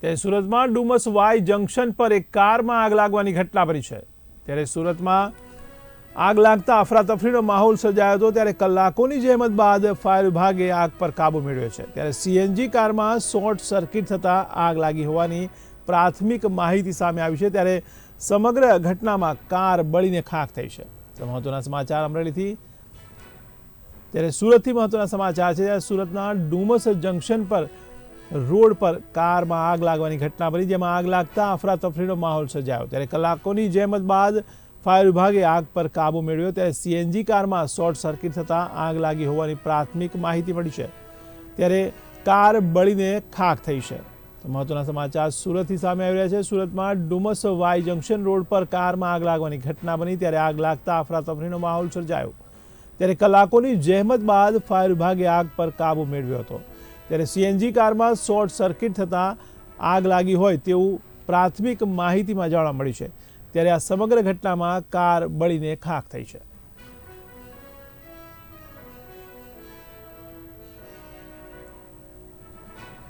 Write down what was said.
ત્યારે સુરતમાં Dumas Y junction પર એક કારમાં આગ લાગવાની ઘટના બની છે. ત્યારે સુરતમાં આગ લાગતા અફરાતફરીનો માહોલ સર્જાયો હતો, ત્યારે કલાકોની જહેમત બાદ ફાયર વિભાગે આગ પર કાબુ મેળવ્યો છે. ત્યારે સીએનજી કારમાં શોર્ટ સર્કિટ થતાં આગ લાગી હોવાની પ્રાથમિક માહિતી સામે આવી છે. ત્યારે સમગ્ર ઘટનામાં કાર બળીને ખાખ થઈ છે. મહત્વના સમાચાર અમરેલીથી. ત્યારે સુરતથી મહત્વના સમાચાર છે ત્યારે સુરતના ડુમસ જંકશન પર રોડ પર કારમાં આગ લાગવાની ઘટના બની, જેમાં આગ લાગતા અફરાતફરીનો માહોલ સર્જાયો. ત્યારે કલાકોની જહેમત બાદ ફાયર વિભાગે આગ પર કાબુ મેળવ્યો. ત્યારે સીએનજી કારમાં શોર્ટ સર્કિટ થતાં આગ લાગી હોવાની પ્રાથમિક માહિતી મળી છે. ત્યારે કાર બળીને ખાખ થઈ છે. મહત્વના સમાચાર સુરતથી સામે આવી રહ્યા છે. સુરતમાં ડુમસ વાય જંકશન રોડ પર કારમાં આગ લાગવાની ઘટના બની. ત્યારે આગ લાગતા અફરાતફરીનો માહોલ સર્જાયો. ત્યારે કલાકોની જહેમત બાદ ફાયર વિભાગે આગ પર કાબુ મેળવ્યો હતો. ત્યારે સીએનજી કારમાં શોર્ટ સર્કિટ થતાં આગ લાગી હોય તેવું પ્રાથમિક માહિતીમાં જાણવા મળ્યું છે. ત્યારે આ સમગ્ર ઘટનામાં કાર બળીને ખાખ થઈ છે.